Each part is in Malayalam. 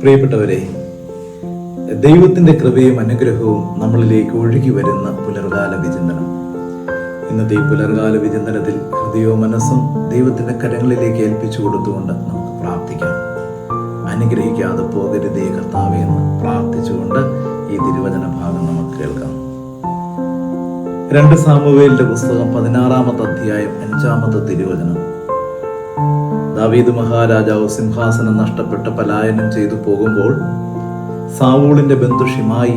പ്രിയപ്പെട്ടവരെ ദൈവത്തിന്റെ കൃപയും അനുഗ്രഹവും നമ്മളിലേക്ക് ഒഴുകി വരുന്ന പുലർകാല വിചിന്തനം. ഇന്നത്തെ ഈ പുലർകാല വിചിന്തനത്തിൽ ഹൃദയവും മനസ്സും ദൈവത്തിന്റെ കരങ്ങളിലേക്ക് ഏൽപ്പിച്ചു കൊടുത്തുകൊണ്ട് നമുക്ക് പ്രാർത്ഥിക്കാം. അനുഗ്രഹിക്കാതെ പോകരുതേ കർത്താവ് എന്ന് പ്രാർത്ഥിച്ചുകൊണ്ട് ഈ തിരുവചന ഭാഗം നമുക്ക് കേൾക്കാം. രണ്ട് സാമുവേലിന്റെ പുസ്തകം പതിനാറാമത്തെ അധ്യായം അഞ്ചാമത്തെ തിരുവചനം. ദാവീദ് മഹാരാജാവ് സിംഹാസനം നഷ്ടപ്പെട്ട് പലായനം ചെയ്തു പോകുമ്പോൾ സാവൂളിന്റെ ബന്ധു ഷിമായി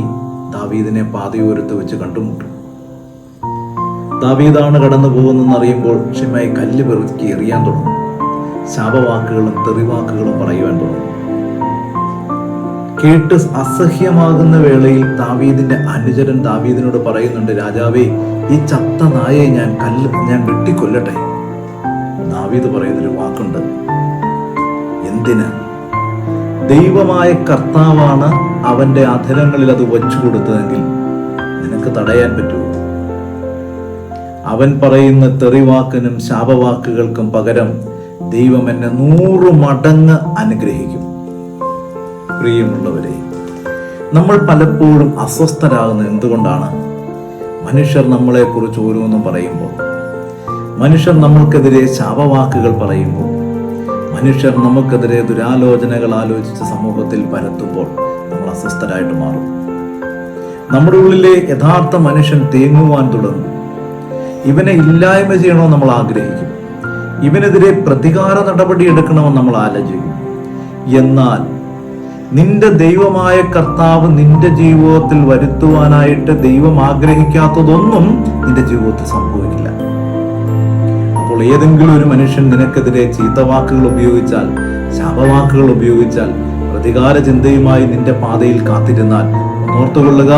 ദാവീദിനെ പാതയോരത്ത് വെച്ച് കണ്ടുമുട്ടും. ദാവീദാണ് കടന്നു പോകുന്നറിയുമ്പോൾ ഷിമായി കല്ല് പെറുക്കി എറിയാൻ തുടങ്ങും. ശാപവാക്കുകളും തെറിവാക്കുകളും പറയുവാൻ തുടങ്ങും. കേട്ട് അസഹ്യമാകുന്ന വേളയിൽ ദാവീദിന്റെ അനുചരൻ ദാവീദിനോട് പറയുന്നുണ്ട് രാജാവേ ഈ ചത്ത നായയെ ഞാൻ കല്ല് ഞാൻ വെട്ടിക്കൊല്ലട്ടെ. ദാവീദ് പറയുന്നൊരു വാക്കുണ്ട്. എന്തിന്? ദൈവമായ കർത്താവാണ് അവന്റെ അധരങ്ങളിൽ അത് വച്ചു കൊടുത്തതെങ്കിൽ നിനക്ക് തടയാൻ പറ്റുമോ അവൻ പറയുന്ന തെറിവാക്കിനും ശാപവാക്കുകൾക്കും പകരം ദൈവം എന്നെ നൂറു മടങ്ങ് അനുഗ്രഹിക്കും. പ്രിയമുള്ളവരെ നമ്മൾ പലപ്പോഴും അസ്വസ്ഥരാകുന്നത് എന്തുകൊണ്ടാണ്? മനുഷ്യർ നമ്മളെക്കുറിച്ച് ഓരോന്നും പറയുമ്പോൾ മനുഷ്യർ നമ്മൾക്കെതിരെ ശാപവാക്കുകൾ പറയുമ്പോൾ മനുഷ്യർ നമുക്കെതിരെ ദുരാലോചനകൾ ആലോചിച്ച് സമൂഹത്തിൽ പരത്തുമ്പോൾ നമ്മൾ അസ്വസ്ഥരായിട്ട് മാറും. നമ്മുടെ ഉള്ളിലെ യഥാർത്ഥ മനുഷ്യൻ തേങ്ങുവാൻ തുടങ്ങും. ഇവനെ ഇല്ലായ്മ ചെയ്യണമെന്ന് നമ്മൾ ആഗ്രഹിക്കും. ഇവനെതിരെ പ്രതികാര നടപടി എടുക്കണമെന്ന് നമ്മൾ ആലോചിക്കും. എന്നാൽ നിന്റെ ദൈവമായ കർത്താവ് നിന്റെ ജീവിതത്തിൽ വരുത്തുവാനായിട്ട് ദൈവം ആഗ്രഹിക്കാത്തതൊന്നും നിന്റെ ജീവിതത്തിൽ സംഭവിക്കില്ല. അപ്പോൾ ഏതെങ്കിലും ഒരു മനുഷ്യൻ നിനക്കെതിരെ ചീത്തവാക്കുകൾ ഉപയോഗിച്ചാൽ ശാപവാക്കുകൾ ഉപയോഗിച്ചാൽ പ്രതികാര ചിന്തയുമായി നിന്റെ പാതയിൽ കാത്തിരുന്നാൽ ഓർത്തുകൊള്ളുക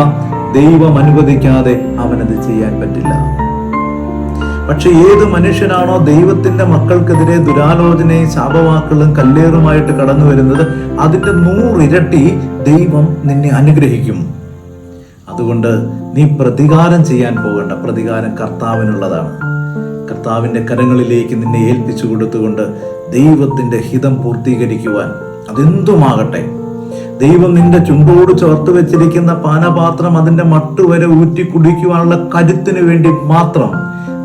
ദൈവം അനുവദിക്കാതെ അവനത് ചെയ്യാൻ പറ്റില്ല. പക്ഷെ ഏത് മനുഷ്യനാണോ ദൈവത്തിന്റെ മക്കൾക്കെതിരെ ദുരാലോചനയും ശാപവാക്കുകളും കല്ലേറുമായിട്ട് കടന്നു വരുന്നത് അതിന്റെ നൂറിരട്ടി ദൈവം നിന്നെ അനുഗ്രഹിക്കും. അതുകൊണ്ട് നീ പ്രതികാരം ചെയ്യാൻ പോകേണ്ട. പ്രതികാരം കർത്താവിനുള്ളതാണ്. കർത്താവിന്റെ കരങ്ങളിലേക്ക് നിന്നെ ഏൽപ്പിച്ചു കൊടുത്തുകൊണ്ട് ദൈവത്തിന്റെ ഹിതം പൂർത്തീകരിക്കുവാൻ അതെന്തുമാകട്ടെ? ദൈവം നിന്റെ ചുണ്ടോട് ചേർത്ത് വെച്ചിരിക്കുന്ന പാനപാത്രം അതിന്റെ മട്ടുവരെ ഊറ്റി കുടിക്കുവാനുള്ള കരുത്തിനു വേണ്ടി മാത്രം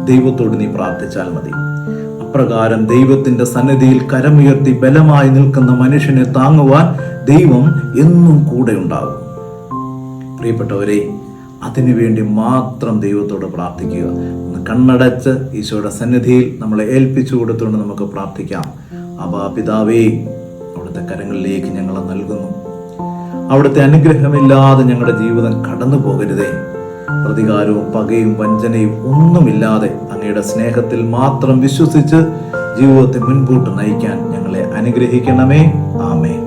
ദൈവത്തോട് നീ പ്രാർത്ഥിച്ചാൽ മതി. അപ്രകാരം ദൈവത്തിന്റെ സന്നിധിയിൽ കരമുയർത്തി ബലമായി നിൽക്കുന്ന മനുഷ്യനെ താങ്ങുവാൻ ദൈവം എന്നും കൂടെ ഉണ്ടാകും. പ്രിയപ്പെട്ടവരെ അതിനുവേണ്ടി മാത്രം ദൈവത്തോട് പ്രാർത്ഥിക്കുക. കണ്ണടച്ച് ഈശോയുടെ സന്നിധിയിൽ നമ്മളെ ഏൽപ്പിച്ചു കൊടുത്തുകൊണ്ട് നമുക്ക് പ്രാർത്ഥിക്കാം. അപ്പാ പിതാവേ അവിടുത്തെ കരങ്ങളിലേക്ക് ഞങ്ങളെ നൽകുന്നു. അവിടുത്തെ അനുഗ്രഹമില്ലാതെ ഞങ്ങളുടെ ജീവിതം കടന്നു പോകരുതേ. പ്രതികാരവും പകയും വഞ്ചനയും ഒന്നുമില്ലാതെ അങ്ങയുടെ സ്നേഹത്തിൽ മാത്രം വിശ്വസിച്ച് ജീവിതത്തെ മുൻപോട്ട് നയിക്കാൻ ഞങ്ങളെ അനുഗ്രഹിക്കണമേ. ആമേ